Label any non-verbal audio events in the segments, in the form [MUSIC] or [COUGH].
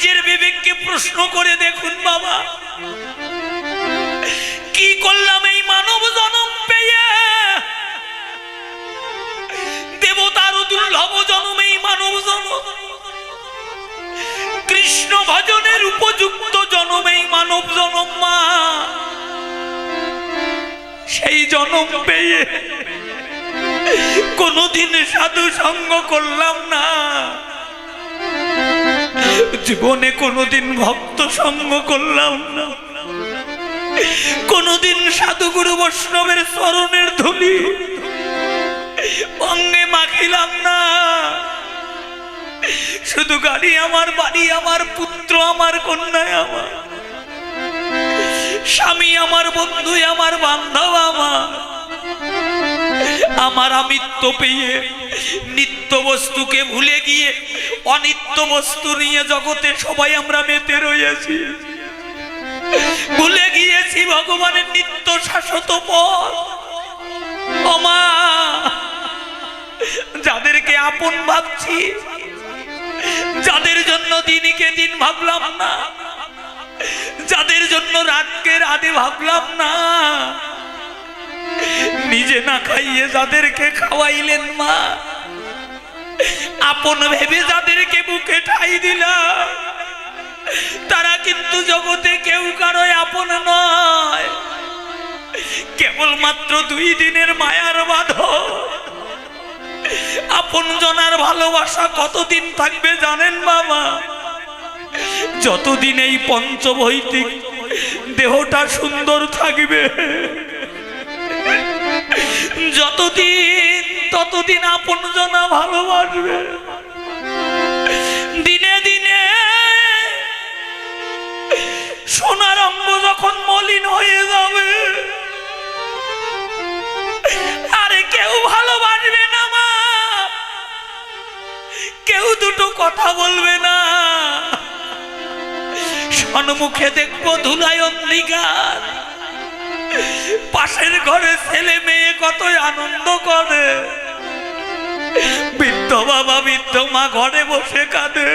নিজের বিবেককে প্রশ্ন করে দেখুন বাবা। কি করলাম এই মানব জনম পেয়ে? দেবতার দুর্লভ জনম এই মানব জনম। কৃষ্ণ ভজনের উপযুক্ত জনম এই মানব জনম মা। সেই জনম পেয়ে কোনোদিন সাধু সঙ্গ করলাম না। জীবনে কোনোদিন ভক্ত সঙ্গ করলাম না। কোনোদিন সাধুগুরু বৈষ্ণবের চরণের ধুলি অঙ্গে মাখিলাম না। শুধু গাড়ি আমার, বাড়ি আমার, পুত্র আমার, কন্যায় আমার, স্বামী আমার, বন্ধু আমার, বান্ধব আমার। আমার আমিত্ব পেয়ে নিত্য বস্তুকে ভুলে গিয়ে অনিত্য বস্তু নিয়ে জগতে সবাই আমরা মেতে রয়েছি। ভুলে গিয়েছি ভগবানের নিত্য শাশ্বত পথ। যাদেরকে আপন ভাবছি, যাদের জন্য দিনকে দিন ভাবলাম না, যাদের জন্য রাতকে রাতে ভাবলাম না, নিজে না খাইয়ে যাদেরকে খাওয়াইলেন মা আপন ভেবে যাদেরকে বুকে ঠাই দিলাম তারা কিন্তু জগতে কেউ কারও আপন নয়। কেবলমাত্র দুই দিনের মায়ার বাধ আপন জনার ভালোবাসা কতদিন থাকবে জানেন বাবা? যতদিন এই পঞ্চভৈতিক দেহটা সুন্দর থাকবে, যতদিন ততদিন আপন জনা ভালোবাসবে। দিনে দিনে সোনার অঙ্গ যখন মলিন হয়ে যাবে, আরে কেউ ভালোবাসবে না মা। কেউ দুটো কথা বলবে না। সন্মুখে দেখব ধুলাই অন্ধকার। পাশের ঘরে ছেলে মেয়ে কত আনন্দ করে। বৃদ্ধ বাবা বৃদ্ধ মা ঘরে বসে কাঁদে।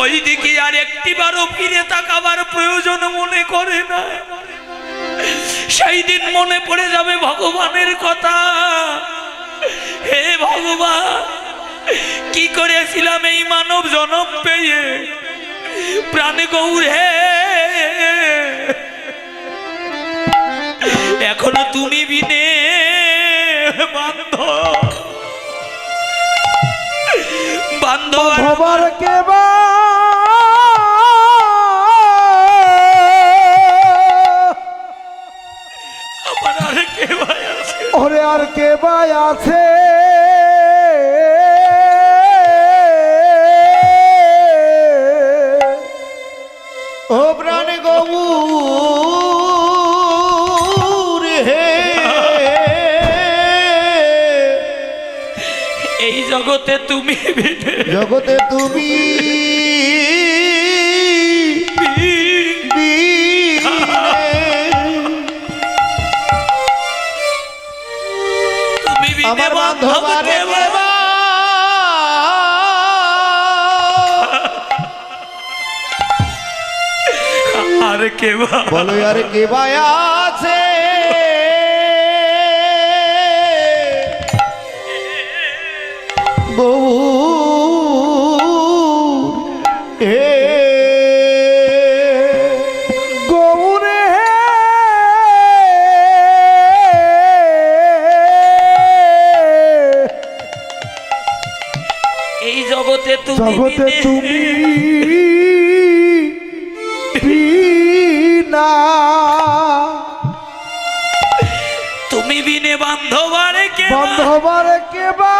ওইদিকে আর একটিবারও ফিরে তাকাবার প্রয়োজন মনে করে না। সেই দিন মনে পড়ে যাবে ভগবানের কথা। হে ভগবান, কি করেছিলাম এই মানব জনম পেয়ে? প্রাণ গৌর হে আর কে ওরে আর কে বাই আছে? জগতে তুমি জগতে তুমি আমার বান্ধব বান্ধব আর কে? বলো আর কে ভাই তুমি বিনে তুমি বিনা তুমি বিনে বান্ধব আর কে? বন্ধবার কেবা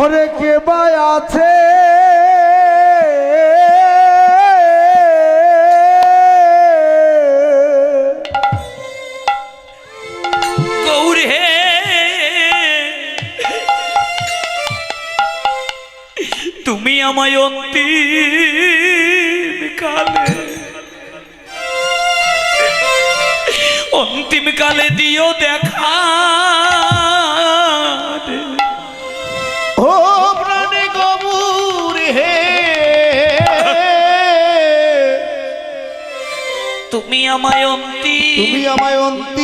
ওরে কেবা আছে আমায় অন্তিম কালে অন্তিমকালে দিও দেখা ও প্রাণে গবুর হে। তুমি আমায় অন্তি তুমি আমায় অন্তি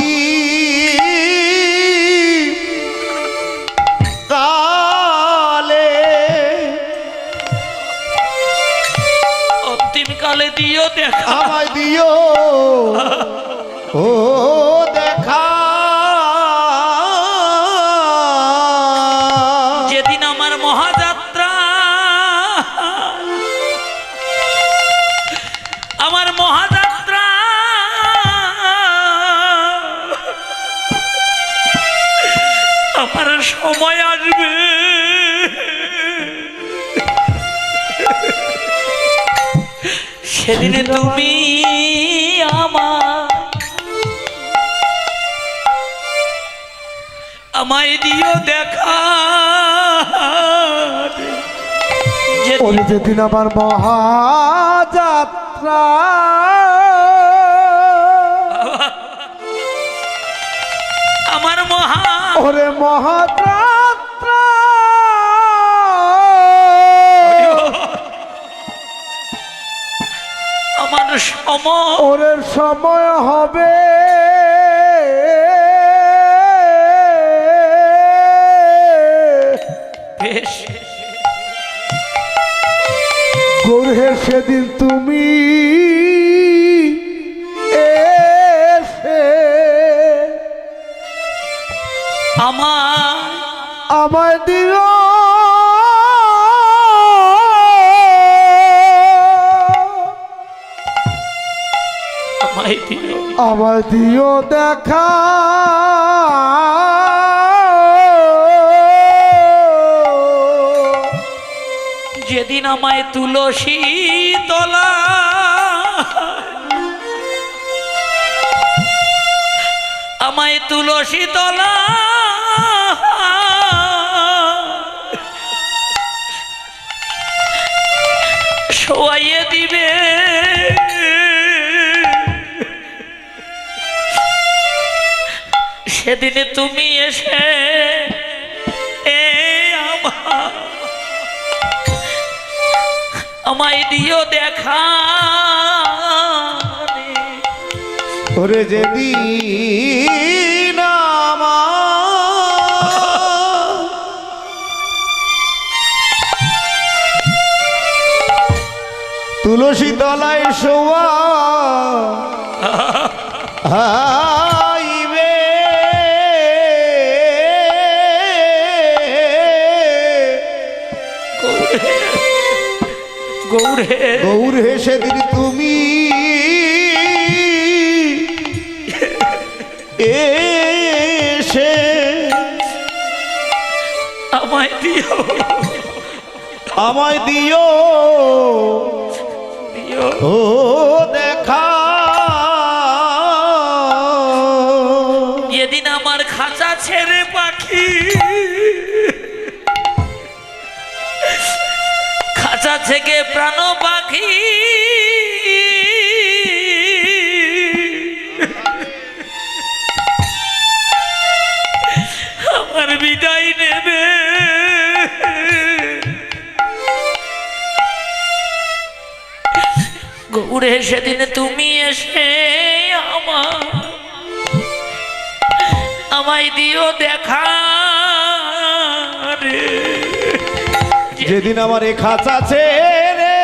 দিও দেখা। আমায় দিও। ও দেখা। যেদিন আমার মহাযাত্রা আমার মহাযাত্রা আমার সময় আসবে সেদিনে তুমি আমার আমায় দিও দেখা যে ওরে যেদিন আমার মহাযাত্রা আমার মহা ওরে মহাযাত্রা আমার সম ওরে সময় হবে। বেশ। সেদিন তুমি আমার আমায় দিও। আমায় দিও। আমায় দিও দেখা। যেদিন আমায় তুলসী তলা আমায় তুলসী তলা শোয়াইয়ে দিবে। সেদিনে তুমি এসে এ আমায় দিও দেখা ওরে যেদিন তুলসী তলায় শোয়া হাইবে [LAUGHS] গৌরে গৌর হে সেদিন তুমি এসে আমায় দিও। আমায় দিও। দিও। ও দেখা। যেদিন আমার খাঁচা ছেড়ে পাখি খাঁচা থেকে প্রাণ পাখি। আমার বিদায় নেবে। গৌরে সেদিন তুমি এসে আমার আমায় দিও দেখা রে। যেদিন আমার এ খাঁচা ছেড়ে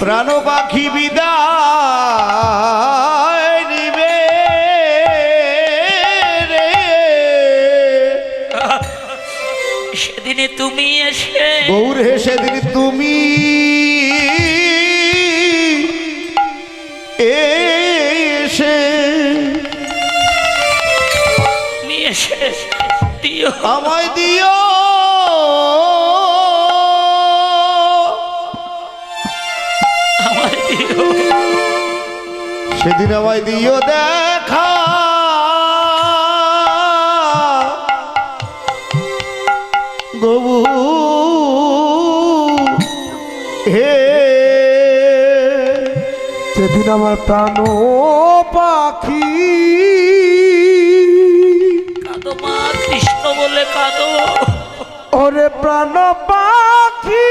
প্রাণ পাখি বিদায় নিবে রে। সেদিনে তুমি এসে গৌর হে সেদিন তুমি আমায় দিও। আমায় দিও। সেদিন আমায় দিও দেখা। গবু হে সেদিন আমার প্রাণ পাখি ওরে প্রাণ পাখি।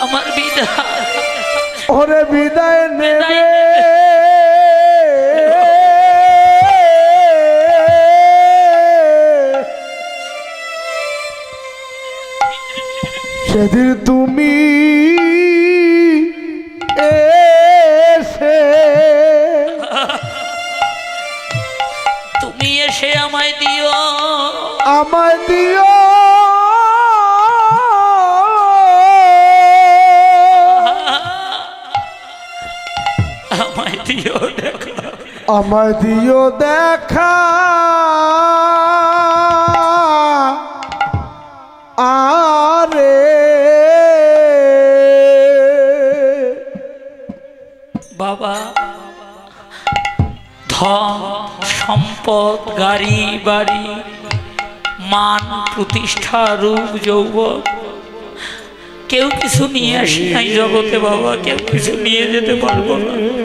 আমার বিদায়। ওরে বিদায় নেবে। সেদিন তুমি তুমি সে আমায় দিও। আমায় দিও। আমায় দিও দেখো। আমায় দিও দেখা। সম্পদ, গাড়ি, বাড়ি, মান, প্রতিষ্ঠা, রূপ, যৌবন। কেউ কিছু নিয়ে আসি নাই জগতে বাবা, কেউ কিছু নিয়ে যেতে পারব না।